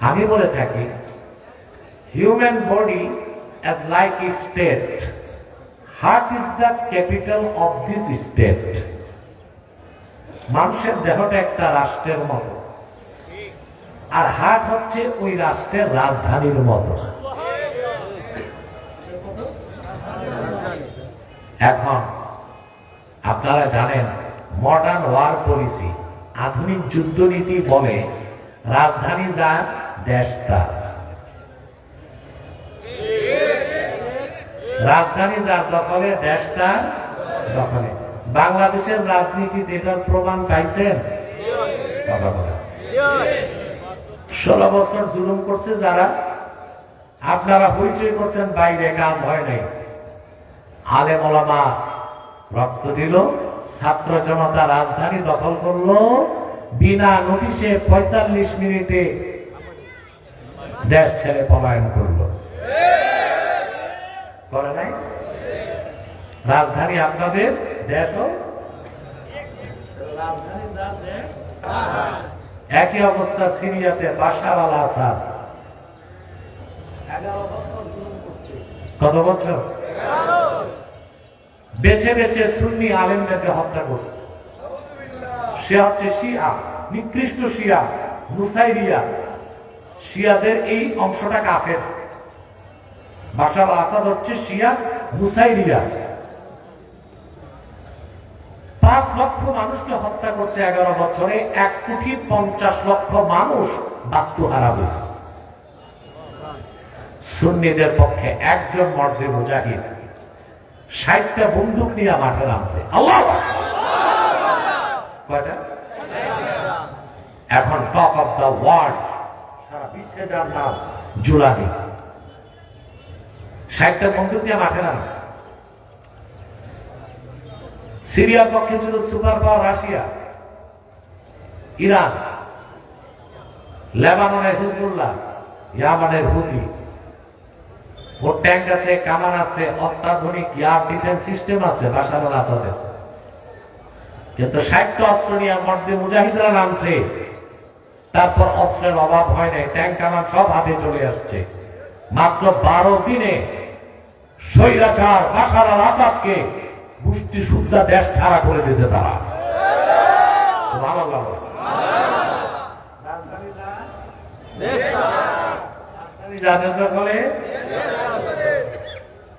আমি বলে থাকি human body as like state heart is the capital of this state মানুষের দেহটা একটা রাষ্ট্রের মতো। আর হার্ট হচ্ছে ওই রাষ্ট্রের রাজধানীর মতো। এখন, আপনারা জানেন মডার্ন ওয়ার পলিসি আধুনিক যুদ্ধনীতি বলে রাজধানী যার দেশ তার রাজধানী যার দখলে দেশ তার দখলে। বাংলাদেশের রাজনীতিতে এটার প্রমাণ পাইছেন ষোলো বছর জুলুম করছে যারা, আপনারা হইচই করছেন, বাইরে কাজ হয় নাই। আলেম ওলামা রক্ত দিল, ছাত্র জনতা রাজধানী দখল করল, বিনা নোটিশে পঁয়তাল্লিশ মিনিটে দেশ ছেড়ে পলায়ন করল। করে নাই? রাজধানী আপনাদের দেশ একই অবস্থা সিরিয়াতে বাশার আল আসাদ। কত বছর? বেছে বেছে সুন্নি আলেমদেরকে হত্যা করছে। সে হচ্ছে শিয়া, নিকৃষ্ট শিয়া মুসাইরিয়া শিয়াদের এই অংশটা কাফের। আল আসাদ হচ্ছে শিয়া মুসাইরিয়া পাঁচ লক্ষ মানুষকে হত্যা করছে এগারো বছরে, এক কোটি পঞ্চাশ লক্ষ মানুষ বাস্তুহারা হয়েছে। সুন্নিদের পক্ষে একজন মর্দে মুজাহিদ। ষাটটা বন্দুক নিয়ে মাঠে নামছে। এখন টপ অফ দ্য ওয়ার্ল্ড সিরিয়ার পক্ষে ছিল সুপার পাওয়ার রাশিয়া, ইরান, লেবাননের হিজবুল্লাহ, ইয়ামানের হুদি ওর ট্যাঙ্ক আছে, কামান আছে, অত্যাধুনিক এয়ার ডিফেন্স সিস্টেম আছে আল আসাদের কিন্তু ষাটটা অস্ত্র নিয়ে মধ্যে মুজাহিদরা নামছে। তারপর অস্ত্রের অভাব হয় নাই ট্যাঙ্ক কামান সব হাতে চলে আসছে মাত্র বারো দিনে স্বৈরাচার বাশার আল আসাদকে মুষ্টি সুদ্ধা দেশ ছাড়া করে দিয়েছে তারা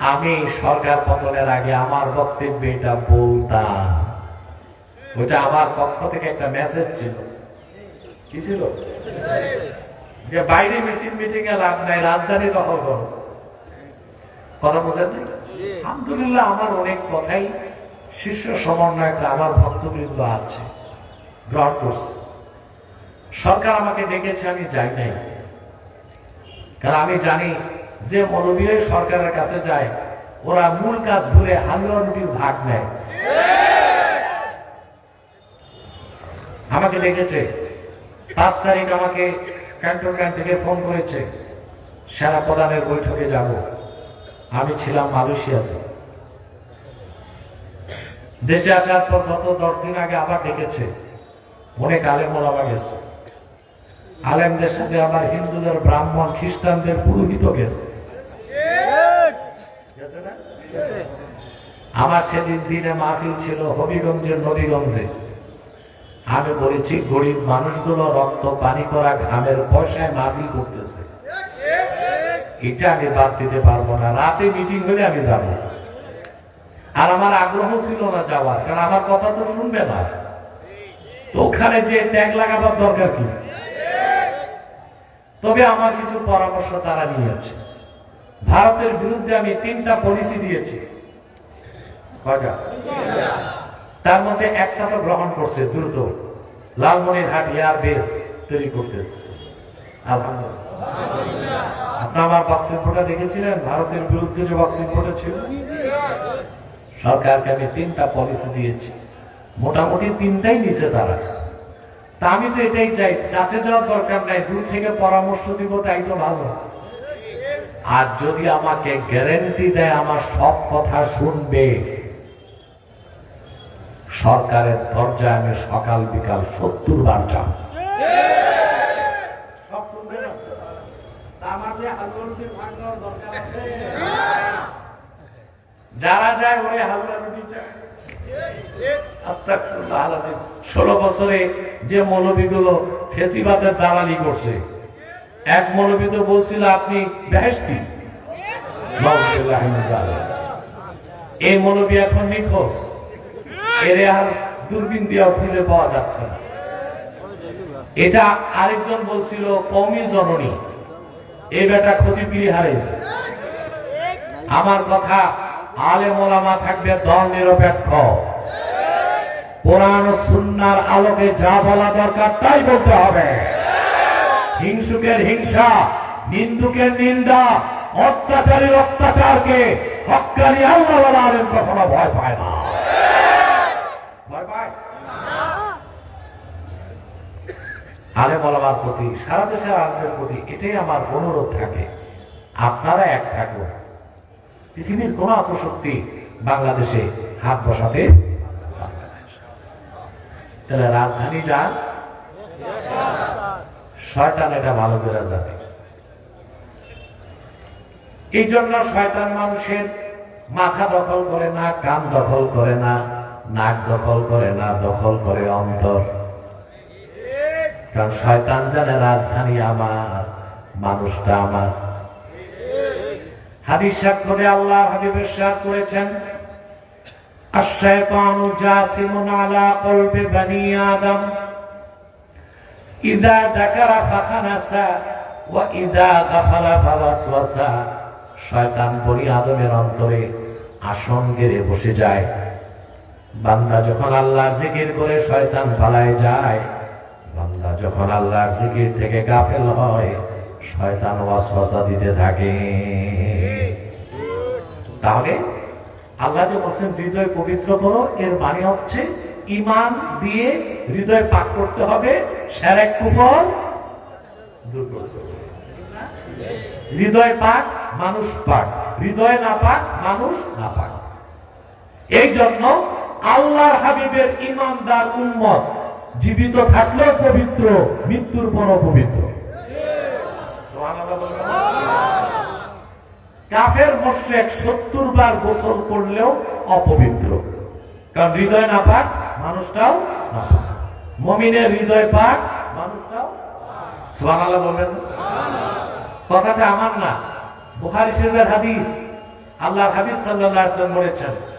আমি সরকার পতনের আগে আমার বক্তব্যে এটা বলতাম ওটা আমার পক্ষ থেকে একটা মেসেজ ছিল কি ছিল? যে বাইরে মেশিন মিটিং এ লাভ নাই রাজধানী দখল করো। কথা বুঝেন? আলহামদুলিল্লাহ আমার অনেক কথাই শীর্ষ সমন্বয়করা আমার ভক্তবৃন্দ আছে গ্রহণ করছে। সরকার আমাকে ডেকেছে আমি যাই নাই। কারণ আমি জানি যে মৌলবীয় সরকারের কাছে যায় ওরা মূল কাজ ভুলে রুটির ভাগ নেয়। আমাকে ডেকেছে পাঁচ তারিখ আমাকে ক্যান্টনমেন্ট থেকে ফোন করেছে, সেনা প্রধানের বৈঠকে যাব। আমি ছিলাম মালয়েশিয়াতে। দেশে আসার পর গত দশ দিন আগে আবার ডেকেছে অনেক আলেম ওলামা গেছে। আলেমদের সাথে আবার হিন্দুদের, ব্রাহ্মণ, খ্রিস্টানদের পুরোহিত গেছে। আমার সেদিন দিনে মাহফিল ছিল হবিগঞ্জের নবীগঞ্জে। আমি বলেছি গরিব মানুষগুলো রক্ত পানি করা ঘামের পয়সায় মাহফিল করতেছে। এটা আমি বাদ দিতে পারব না। রাতে মিটিং হলে আমি যাব। আর আমার আগ্রহ ছিল না যাওয়ার, কারণ আমার কথা তো শুনবে না। তো ওখানে যে ট্যাগ লাগাবার দরকার কি? তবে আমার কিছু পরামর্শ তারা নিয়েছে। ভারতের বিরুদ্ধে আমি তিনটা পলিসি দিয়েছি। কয়টা? তার মধ্যে একটা তো গ্রহণ করছে, দ্রুত। লালমনিরহাট এয়ার বেস তৈরি করতেছে। আপনি আমার বক্তব্যটা দেখেছিলেন? ভারতের বিরুদ্ধে যে বক্তব্যটা ছিল? সরকারকে আমি তিনটা পলিসি দিয়েছি। মোটামুটি তিনটাই নিছে তারা। তা আমি তো এটাই চাই, কাছে যাওয়ার দরকার নাই, দূর থেকে পরামর্শ দিব, তাই তো ভালো। আর যদি আমাকে গ্যারেন্টি দেয়, আমার সব কথা শুনবে। সরকারের দরজায় আমি সকাল বিকাল সত্তর বার যাব যারা যায় ওরে হালুয়া রুটি চায়। আস্তাগফিরুল্লাহ আলাজিম। ষোলো বছরে যে মৌলবীগুলো ফেসিবাদের দালালি করছে এক মৌলবী তো বলছিল আপনি বেহেস্তি। এই মৌলবী এখন নিখোঁজ। এর আর দূরবীন দিয়েও খুঁজে পাওয়া যাচ্ছে না। এটা আরেকজন বলছিল কৌমি জননী এই বেটা ক্ষতিপিড়ি হারাইছে আমার কথা আলে মোলামা থাকবে, দল নিরপেক্ষ। কোরআন সুন্নার আলোকে যা বলা দরকার, তাই বলতে হবে। হিংসুকের হিংসা, নিন্দুকের নিন্দা, অত্যাচারীর অত্যাচারকে হকানি আল্লাহ আলেম কখনো ভয় পায় না। আলেম আলামার প্রতি, সারা দেশের আলেমের প্রতি এটাই আমার অনুরোধ থাকে। আপনারা এক থাকুন। পৃথিবীর কোন অপশক্তি বাংলাদেশে হাত বসাতে তাহলে রাজধানী যান। শয়তান এটা ভালো করে যাবে এই জন্য শয়তান মানুষের মাথা দখল করে না, কান দখল করে না। নাক দখল করে না দখল করে অন্তর কারণ শয়তান জানে রাজধানী আমার মানুষটা আমার হাদিস সাক্ষরে আল্লাহ হাবিবের সাথ করেছেন الشيطان جاسم على قلب بني آدم إذا ذكر فخنس وإذا غفل فوسوس শয়তান বনি আদমের অন্তরে আসন গেড়ে বসে যায় বান্দা যখন আল্লাহর জিকির করে শয়তান পালায় যায়, বান্দা যখন আল্লাহর জিকির থেকে গাফেল হয়, শয়তান ওয়াসওয়াসা দিতে থাকে। তাহলে আল্লাহ যে বলছেন, হৃদয় পবিত্র করো। এর মানে হচ্ছে ইমান দিয়ে হৃদয় পাক করতে হবে, সেরেক, কুফর দূর করতে হবে। হৃদয় পাক, মানুষ পাক। হৃদয় না পাক, মানুষ না পাক। এই জন্য আল্লাহর হাবিবের ইমানদার উম্মত। জীবিত থাকলেও পবিত্র, মৃত্যুর পরও পবিত্র? কাফের মোশেক সত্তর বার গোসল করলেও অপবিত্র। কারণ হৃদয় না পাক, মানুষটাও মমিনের হৃদয় পাক, মানুষটাও সোহান বলবেন কথাটা আমার না, বুখারি শরীফের হাদিস। আল্লাহ হাবিব সাল্লাল্লাহু আলাইহি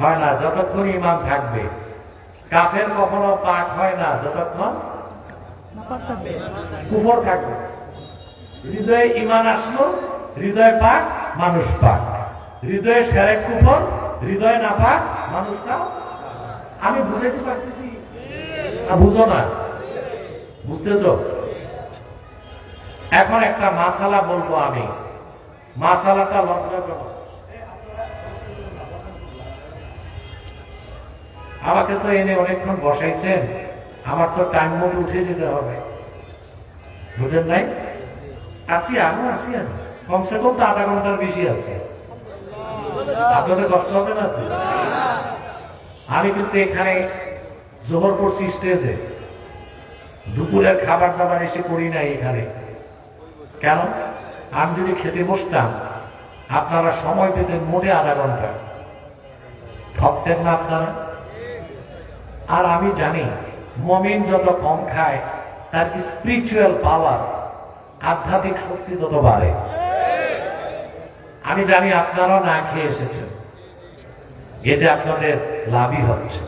হয় না, যতক্ষণ ইমান থাকবে। কাফের কখনো পাক হয় না, যতক্ষণ কুফর থাকবে। হৃদয়ে ইমান আসলো, হৃদয় পাক, মানুষ পাক। হৃদয়ে সেরেক কুফর, হৃদয় না পাক, মানুষ না আমি বুঝাইতে পারতেছি? বুঝো না। বুঝতেছ? এখন একটা মাসালা বলব আমি। মাসালাটা লজ্জাজনক। আমাকে তো এনে অনেকক্ষণ বসাইছেন। আমার তো টাইম মতো উঠে যেতে হবে। বুঝেন নাই? আসি আমি আসি আমি। কমসে কম তো আধা ঘণ্টার বেশি আছে। আপনাদের কষ্ট হবে না তো? আমি কিন্তু এখানে জোহর করছি স্টেজে। দুপুরের খাবার দাবার এসে করি নাই এখানে। কেন? আমি যদি খেতে বসতাম, আপনারা সময় পেতেন মোটে আধা ঘণ্টা। ঠকতেন না আপনারা? আর আমি জানি, মমিন যত কম খায়, তার স্পিরিচুয়াল পাওয়ার আধ্যাত্মিক শক্তি তত বাড়ে। আমি জানি আপনারাও না খেয়ে এসেছেন। এতে আপনাদের লাভই হচ্ছে?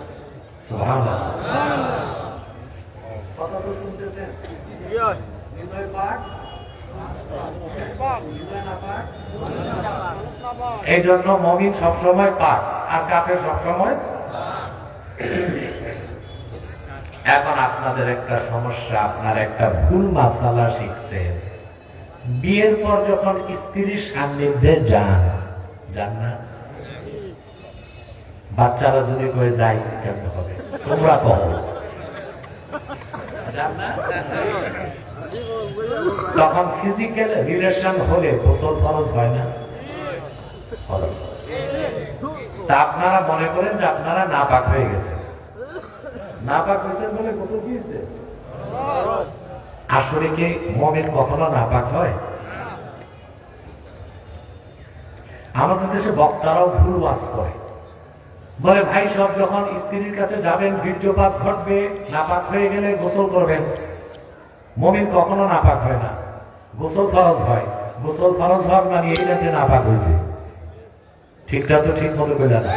এই জন্য মমিন সবসময় পাক, আর কাপের সবসময় এখন আপনাদের একটা সমস্যা, আপনার একটা ভুল মাসালা শিখছেন বিয়ের পর যখন স্ত্রীর সান্নিধ্যে যান যান না? বাচ্চারা যদি কয়ে, যাই, কেমন হবে? তোমরা কহ তখন ফিজিক্যাল রিলেশন হলে গোসল ফরজ হয় না? তা আপনারা মনে করেন যে আপনারা না পাক হয়ে গেছেন। নাপাক হয়েছেন বলে গোসল দিয়েছে আসলে কি মমিন কখনো নাপাক হয়? আমাদের দেশে বক্তারাও ভুল ওয়াজ করে। বলে, ভাই, সব যখন স্ত্রীর কাছে যাবেন, বীর্যপাত ঘটবে নাপাক হয়ে গেলে গোসল করবেন। মমিন কখনো নাপাক হয় না। গোসল ফরজ হয়। গোসল ফরজ হওয়ার মানে এই না যে নাপাক হয়েছে। ঠিকটা তো ঠিক মতো পেলেন না?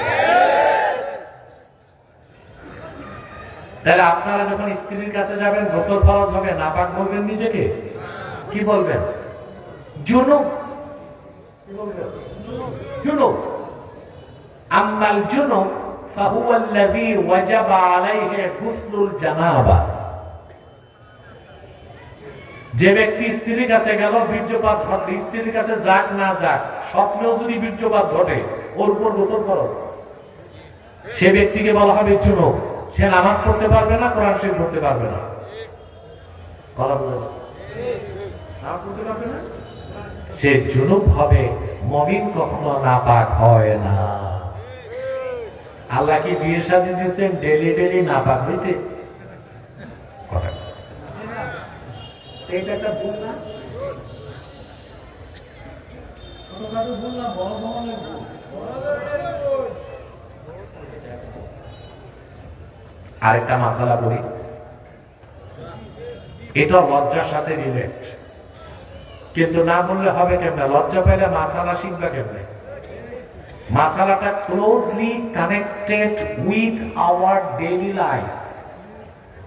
তাহলে আপনারা যখন স্ত্রীর কাছে যাবেন, গোসল ফরজ হবে না পাক বলবেন নিজেকে? কি বলবেন? আম্মাল যে ব্যক্তি স্ত্রীর কাছে গেল, বীর্যপাত ঘটে স্ত্রীর কাছে যাক না যাক, স্বপ্নেও যদি বীর্যপাত ঘটে, ওর উপর গোসল ফরজ। সে ব্যক্তিকে বলা হবে জুনুক সে নামাজ পড়তে পারবে না, কোরআন শরীফ পড়তে পারবে না। না? সে জুনুব হবে, মমিন কখনো নাপাক হয় না। আল্লাহ কি বিয়ে সাথে দিয়েছেন ডেলি ডেলি নাপাক হইতে? ভুল না? ছোটখাটো ভুল না, বড় ধরনের ভুল আরেকটা মাসালা বলি এটা লজ্জার সাথে রিলেট কিন্তু না বললে হবে কেমনে? লজ্জা পেলে মাসালা শিখবে কেমনে? মাসালাটা closely connected with our daily life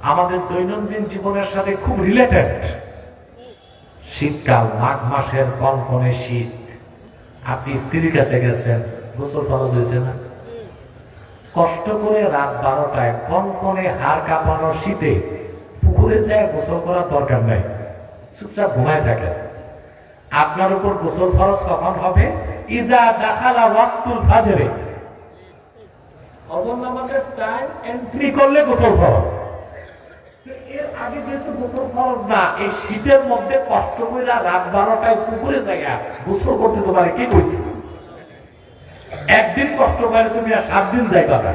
আমাদের দৈনন্দিন জীবনের সাথে খুব রিলেটেড শীতকাল, মাঘ মাসের কনকনে শীত। আপনি স্ত্রীর কাছে গেছেন, গোসল ফরজ হয়েছে না? কষ্ট করে রাত বারোটায় কনকনে হাড় কাঁপানো শীতে পুকুরে যায় গোসল করার দরকার নাই। চুপচাপ ঘুমায় থাকেন আপনার উপর গোসল ফরজ কখন হবে? ইজা দাখালা ওয়াক্তুল ফাজরে। নামাজের টাইম এন্ট্রি করলে গোসল ফরজ। এর আগে যেহেতু গোসল ফরজ না, এই শীতের মধ্যে কষ্ট করে রাত বারোটায় পুকুরে জায়গা গোসল করতে তোমার কি কইছি? একদিন কষ্ট করে তুমি আর সাত দিন যাই পাবে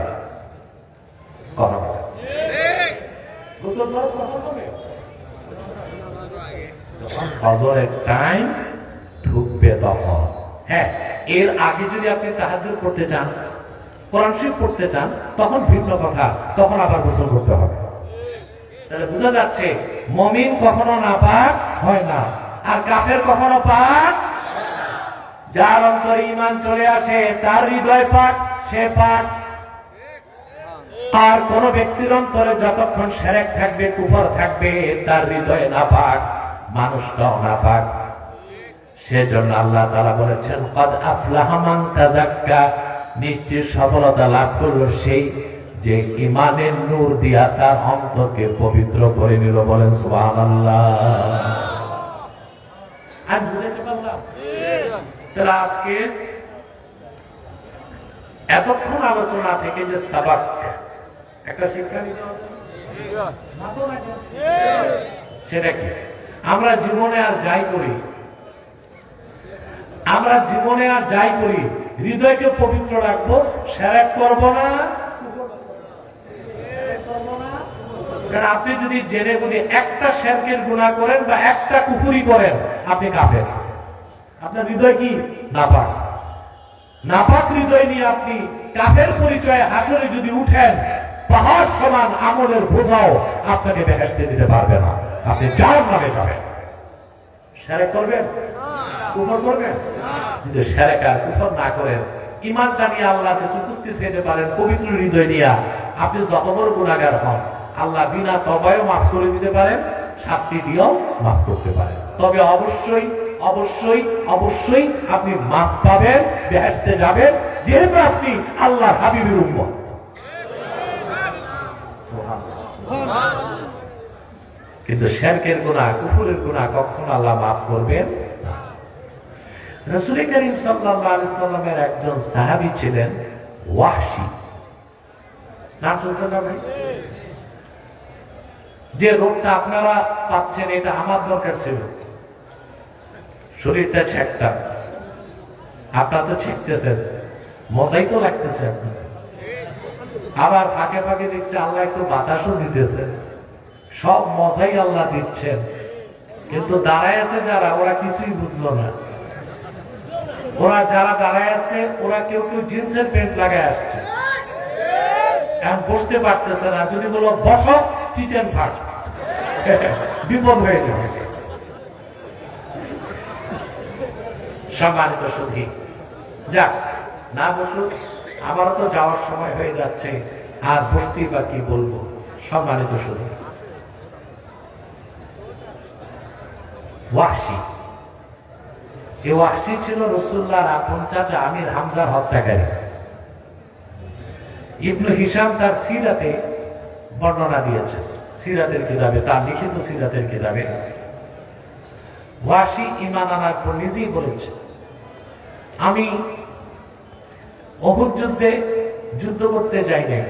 হ্যাঁ এর আগে যদি আপনি করতে চান তখন ভিন্ন তখন আবার হবে। তাহলে বোঝা যাচ্ছে, মমিন কখনো না পাক হয় না, আর কাফের কখনো পাক যার অন্তরে ইমান চলে আসে, তার হৃদয় পাক, সে পাক। আর কোন ব্যক্তির অন্তরে যতক্ষণ সেরেক থাকবে, কুফর থাকবে, তার হৃদয়ে না পাক মানুষটাও না পাক সেজন্য আল্লাহ তালা বলেছেন, কদ আফলাহমান তাজাক্কা নিশ্চিত সফলতা লাভ করল সেই যে ইমানের নূর দিয়া তার অন্তরকে পবিত্র করে নিল। বলেন বুঝাতে পারলাম তাহলে আজকে এতক্ষণ আলোচনা থেকে যে সাবাক, একটা শিক্ষা নিতে? সেটা কি? আমরা জীবনে আর যাই করি। আমরা জীবনে আর যাই করি। হৃদয়কে পবিত্র রাখব সেরেক করব না? কারণ আপনি যদি জেনে বুঝে একটা শেরকের গুণা করেন বা একটা কুফুরি করেন, আপনি কাফের। আপনার হৃদয় কি? নাপাক। নাপাক হৃদয় নিয়ে আপনি কাফের পরিচয়ে হাসরে যদি উঠেন, পাহাড় সমান আমলের বোঝাও আপনাকে বেহেস্তে দিতে পারবে না। আপনি যার নামে যাবেন। সেরেক করবেন? কুফর করবেন? কিন্তু সেরেক আর কুফর না করেন ইমানটা নিয়ে আল্লাহ কাছে উপস্থিত হতে পারেন, পবিত্র হৃদয় নিয়ে আপনি যত বড় গুণাগার হন, আল্লাহ বিনা তবায়ও মাফ করে দিতে পারেন, শাস্তি দিয়েও মাফ করতে পারেন। তবে অবশ্যই অবশ্যই অবশ্যই আপনি মাফ পাবেন বেহেস্তে যাবেন, যেহেতু আপনি আল্লাহ হাবিবের উম্মত। কিন্তু শেরকের গুণা কুফুরের গুণা কখনো আল্লাহ মাফ করবেন রসুল করিম সাল্লামের একজন সাহাবি ছিলেন ওয়াহশি। নাম শুনছেন না যে রোগটা আপনারা পাচ্ছেন, এটা আমার দরকার ছিল। শরীরটা ছেকটা। আপনার তো ছেকতেছেন। মজাই তো লাগতেছে আপনার আবার ফাঁকে ফাঁকে দেখছে আল্লাহ একটু বাতাসও দিতেছে। সব মজাই আল্লাহ দিচ্ছেন। কিন্তু দাঁড়ায় আছে যারা, ওরা কিছুই বুঝলো না। ওরা যারা দাঁড়ায় আছে, ওরা কেউ কেউ জিন্সের প্যান্ট লাগায় আসছে। এখন বসতে পারতেছে না। যদি বলো, বস, চিচেন ফাট। বিপদ হয়ে যাবে। সম্মানিত সঙ্গী। যাক, না বসুক, আমারও তো যাওয়ার সময় হয়ে যাচ্ছে, আর বসতেই বা কি বলব, সম্মানিত সঙ্গী। ওয়াহশি। এই ওয়াহশি ছিল রসুল্লাহর আপন চাচা আমির হামজার হত্যাকারী। ইবনু হিসাম তার সিরাতে বর্ণনা দিয়েছে সিরাতের কিতাবে, তার লিখিত সিরাতের কিতাবে। ওয়াসি ইমান আনার পর নিজেই বলেছে আমি অহুদ যুদ্ধে যুদ্ধ করতে যাই নাই।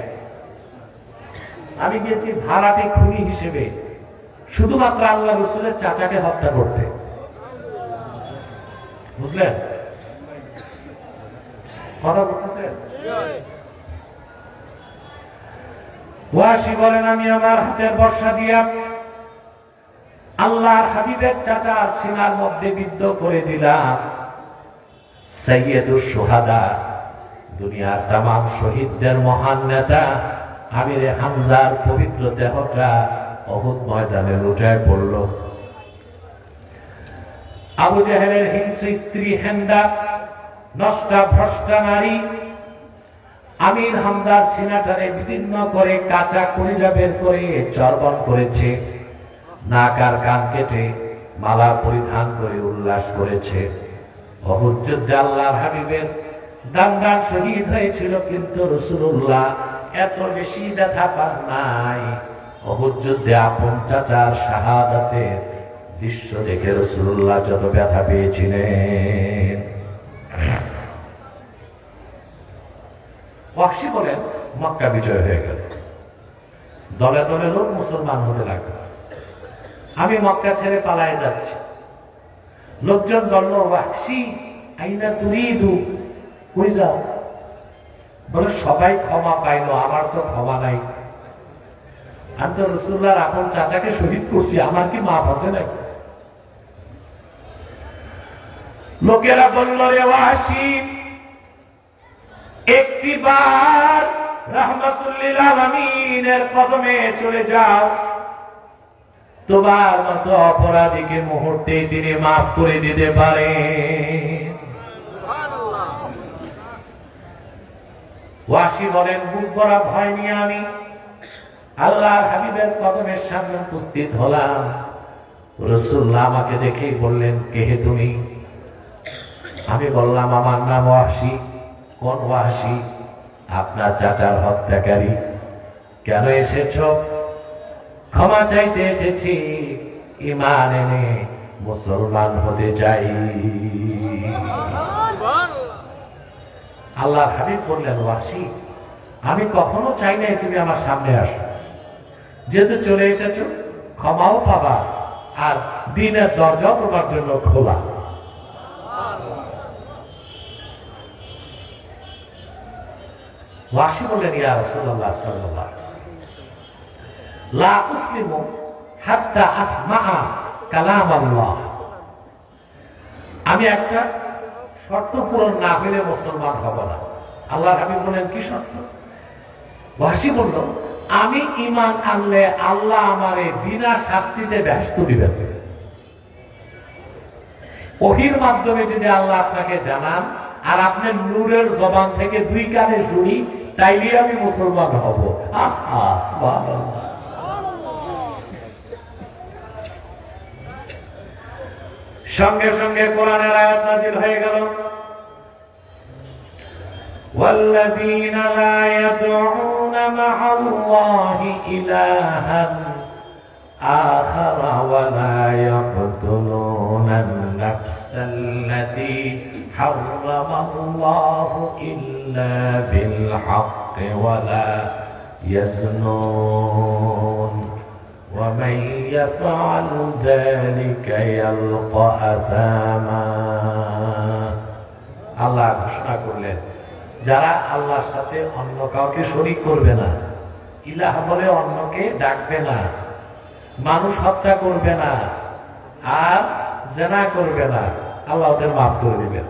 আমি গিয়েছি ভাড়াটে খুনি হিসেবে, শুধুমাত্র আল্লাহ রসুলের চাচাকে হত্যা করতে। বুঝলেন? বলেন, আমি আমার হাতের বর্ষা দিয়া আল্লাহর হাবিবের চাচা সিনার মধ্যে বিদ্ধ করে দিলাম। সৈয়দুর সোহাদা দুনিয়ার তাম শহীদদের মহান নেতা, আমির হামজার পবিত্র দেহটা অহুদ ময়দানে রোজায় পড়ল। আবু জাহেলের হিংস স্ত্রী হেন্দা নষ্টা ভ্রষ্টা নারী, আমির হামজার সিনাটারে বিদীর্ণ করে কাঁচা কলিজা বের করে চর্বণ করেছে, নাক আর কান কেটে মালা পরিধান করে উল্লাস করেছে। অহুদ যুদ্ধে আল্লাহর হাবিবের দান শহীদ হয়েছিল কিন্তু রসুল্লাহ এত বেশি ব্যথা পান নাই। অহুদ যুদ্ধে আপন চাচার শাহাদাতের দৃশ্য দেখে রসুল্লাহ যত ব্যথা পেয়েছিলেন। ওয়াক্সি বলেন, মক্কা বিজয় হয়ে গেল। দলে দলে লোক মুসলমান হতে লাগল। আমি মক্কা ছেড়ে পালায় যাচ্ছি। লোকজন বলল ওয়াক্সি আইনা দু কই যাও? বলে, সবাই ক্ষমা পাইলো, আমার তো ক্ষমা নাই। আমি তো রসুল্লাহর আপন চাচাকে শহীদ করছি, আমার কি মাপ আছে নাকি? লোকেরা বলল রে ওয়াসি একটি বার রহমতুল্লিল আলমিনের কদমে চলে যাও। তোমার মতো অপরাধীকে মুহূর্তে তিনি মাফ করে দিতে পারে। ওয়াসি বলেন বুক করা ভয় নিয়ে আমি। আল্লাহর হাবিবের কদমের সামনে উপস্থিত হলাম। রসুল্লাহ আমাকে দেখেই বললেন কেহে তুমি? আমি বললাম, আমার নাম ওয়াসি। কোন ওয়াসি? আপনার চাচার হত্যাকারী। কেন এসেছ? ক্ষমা চাইতে এসেছি ইমান এনে মুসলমান হতে চাই। আল্লাহ হাবিব বললেন, ওয়াসি, আমি কখনো চাই নাই তুমি আমার সামনে আসো। যেহেতু চলে এসেছ, ক্ষমাও পাবা আর দিনের দরজা তোমার জন্য খোলা। ওয়াসি বললেন, ইয়া আলাইহি ওয়াসাল্লাম। লা উসলিমু হাত্তা আসমা'a কালাম আমি একটা শর্ত পূরণ না হলে মুসলমান হব না। আল্লাহ হাবিব বলেন, কি শর্ত? ওয়াসি বলল, আমি ইমান আনলে আল্লাহ আমারে বিনা শাস্তিতে ব্যস্ত দিবেন। ওহির মাধ্যমে যদি আল্লাহ আপনাকে জানান, আর আপনি নূরের জবান থেকে দুই কানে শুনি তাইলে আমি মুসলমান হব। আহা সঙ্গে সঙ্গে কোরআনের আয়াত নাজিল হয়ে গেল والذين لا يدعون مع الله إلها آخر ولا يقتلون النفس التي حرم الله إلا بالحق ولا يزنون ومن يفعل ذلك يلقى أثاما আল্লাহ ঘোষণা করলেন যারা আল্লাহর সাথে অন্য কাউকে শরিক করবে না ইলাহ বলে অন্যকে ডাকবে না মানুষ হত্যা করবে না আর জেনা করবে না আল্লাহ ওদের মাফ করে দিবেন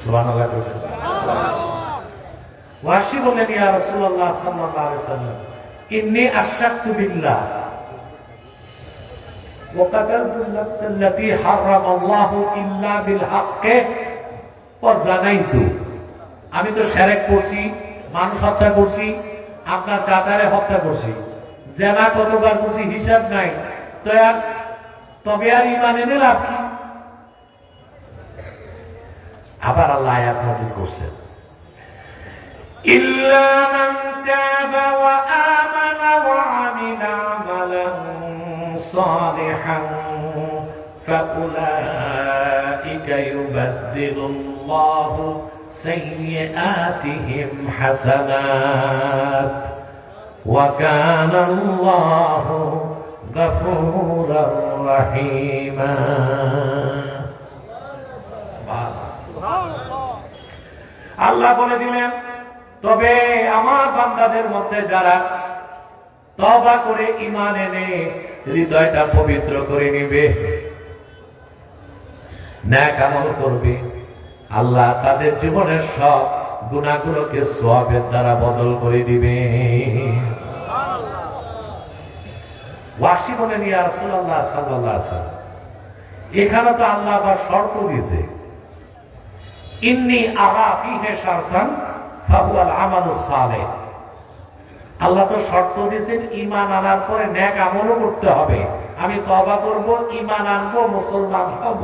সুবহানাল্লাহ করবেন ওয়াসি বলেন ইয়া রাসূলুল্লাহ সাল্লাল্লাহু আলাইহি সাল্লাম ইন্নী আশরাকতু বিল্লাহ وقتلت النفس التي حرم الله إلا بالحق وزنيت আমি তো সেরেক করছি মানুষ হত্যা করছি আপনার চাচারে হত্যা করছি জেনা কতবার করছি হিসাব নাই তো আর তবে আর ইমান এনে লাভ কি আবার আল্লাহ আয়াত নাজিল করছেন إلا من تاب وآمن فأولئك يبدل الله سيئاتهم حسنات وكان الله غفورا رحيما আল্লাহ বলে দিলেন তবে আমার বান্দাদের মধ্যে যারা তবা করে ইমান এনে হৃদয়টা পবিত্র করে নিবে ন্যাক আমল করবে। আল্লাহ তাদের জীবনের সব গুণাগুলোকে সোয়াবের দ্বারা বদল করে দিবে। ওয়াসি বলে নিয়ে রাসূলুল্লাহ সাল্লাল্লাহু আলাইহি এখানে তো আল্লাহ আবার শর্ত দিয়েছে। ইন্নি আরা ফিহে শারতান ফাহুয়াল আমালুস সালেহ। আল্লাহ তো শর্ত দিয়েছেন ইমান আনার পরে ন্যাক আমলও করতে হবে। আমি তবা করব ইমান আনব, মুসলমান হব।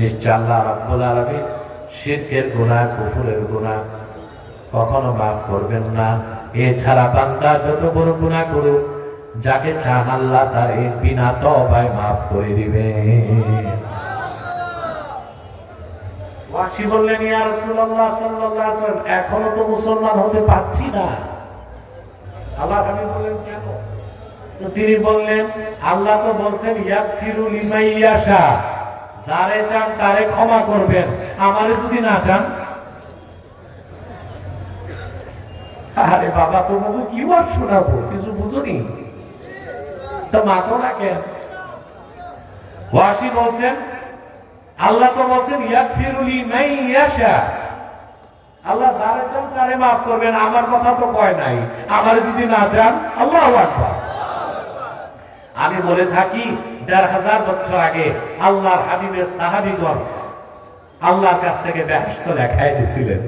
নিশ্চয় আল্লাহ রাব্বুল আলামিন শিরকের গুনাহ, কুফরের গুনাহ কখনো মাফ করবেন না। এছাড়া বান্দা যত বড় গুনাহ করুক, যাকে চান আল্লাহ তার এই বিনা তবায় মাফ করে দিবেন ওয়াসি বললেন, ইয়া রাসূলুল্লাহ সাল্লাল্লাহু আলাইহি ওয়াসাল্লাম, এখনও তো মুসলমান হতে পারছি না। আল্লাহ আমি বললেন, কেন? তিনি বললেন, আল্লাহ তো বলছেন, ইয়াগফিরু লিমান ইয়াশা। যারে চান তারে ক্ষমা করবেন। আমারে যদি না চান? আরে বাবা, তোমাকে কি বার শোনাবো? কিছু বুঝুনি? তো মাতো না কেন? ওয়াসি বলছেন, আল্লাহ তো বলছেন ইয়াকফিরুলি মাই ইয়াশা। আল্লাহ যারে চান তারে মাফ করবেন, আমার কথা তো কয় নাই। আমার যদি না চান, আল্লাহ আমি বলে থাকি দেড় হাজার বছর আগে আল্লাহর হাবিবের সাহাবিগণ আল্লাহর কাছ থেকে ব্যস্ত লেখাই দিছিলেন।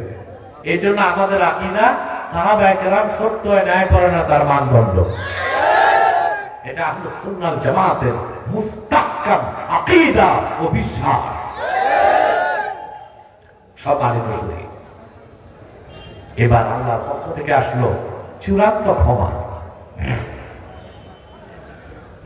এই জন্য আমাদের আকিদা সাহাবা একরাম সত্য ন্যায় করে না, তার মানদণ্ড। এটা আহলে সুন্নাত জামাতের মুস্তাহকাম আকীদা ও বিশ্বাস। সম্মানিত শুধু এবার আল্লাহর পক্ষ থেকে আসলো চূড়ান্ত ক্ষমা।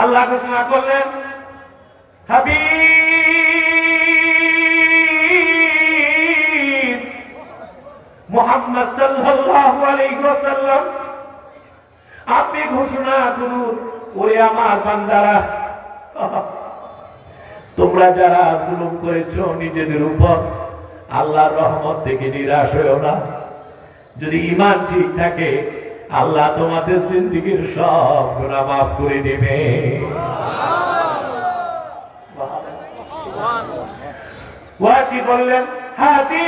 আল্লাহ ঘোষণা করলেন, হাবিব মোহাম্মদ সাল্লাল্লাহু আলাইহি ওয়াসাল্লাম, আপনি ঘোষণা করুন, ওরে আমার বান্দারা, তোমরা যারা জুলুম করেছ নিজেদের উপর, আল্লাহর রহমত থেকে নিরাশ হয়েও না। যদি ইমান ঠিক থাকে আল্লাহ তোমাদের জিন্দিগির সব গুণা মাফ করে দেবে। ওয়াসি বললেন হাতি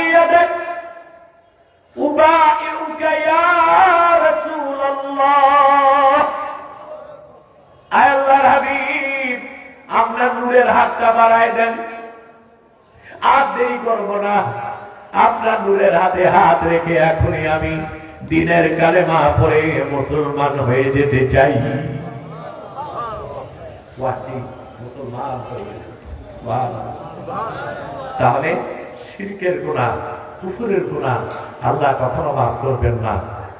আল্লাহর হাবিব আপনার নূরের হাতটা বাড়ায় দেন। আর দেরি করব না আপনার নূরের হাতে হাত রেখে এখনই আমি দিনের কালেমা পরে মুসলমান হয়ে যেতে চাই। তাহলে শিরকের গুণা কুফুরের গুণা আল্লাহ কখনো মাফ করবেন না।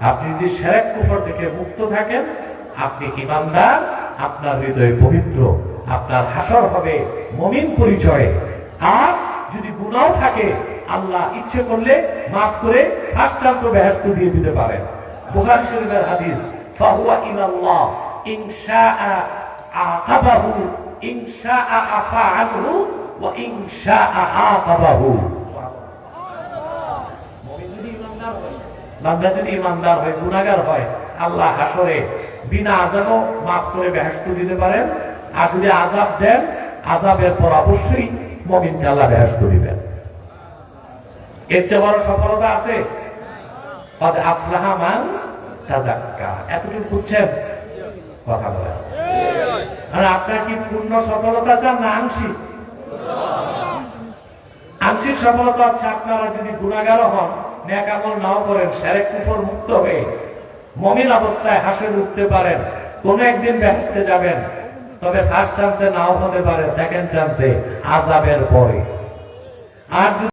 আপনি যদি সেরেক কুফর থেকে মুক্ত থাকেন, আপনি ইমানদার, আপনার হৃদয় পবিত্র, আপনার হাসর হবে, মমিন পরিচয়ে। আর যদি গুণাও থাকে আল্লাহ ইচ্ছে করলে মাফ করে চান্সও বেহেস্ত দিয়ে দিতে পারেন। বুখার শরীফের হাদিস, ফাহুয়া ইনশাআ আকাবাহু ইনশাআ আফা আনহু, ওয়া ইনশাআ আকাবাহু বান্দা যদি ইমানদার হয় গুনাগার হয়, আল্লাহ হাসরে বিনা আজাবও মাফ করে বেহেস্ত দিতে পারেন। আর যদি আজাব দেন আজাবের পর অবশ্যই মমিনকে আল্লাহ বেহেস্ত দিবেন। এর চেয়ে বড় সফলতা আছে? এতটুকু বুঝছেন কথা আর আপনার কি পূর্ণ সফলতা চান না আংশিক? আংশিক সফলতা হচ্ছে আপনারা যদি গুণাগার হন ন্যাক আমল নাও করেন, সেরেক কুফর মুক্ত হয়ে মমিন অবস্থায় হাসে উঠতে পারেন, কোন একদিন ব্যস্তে যাবেন। তবে ফার্স্ট চান্সে নাও হতে পারে সেকেন্ড চান্সে আজাবের পরে। আর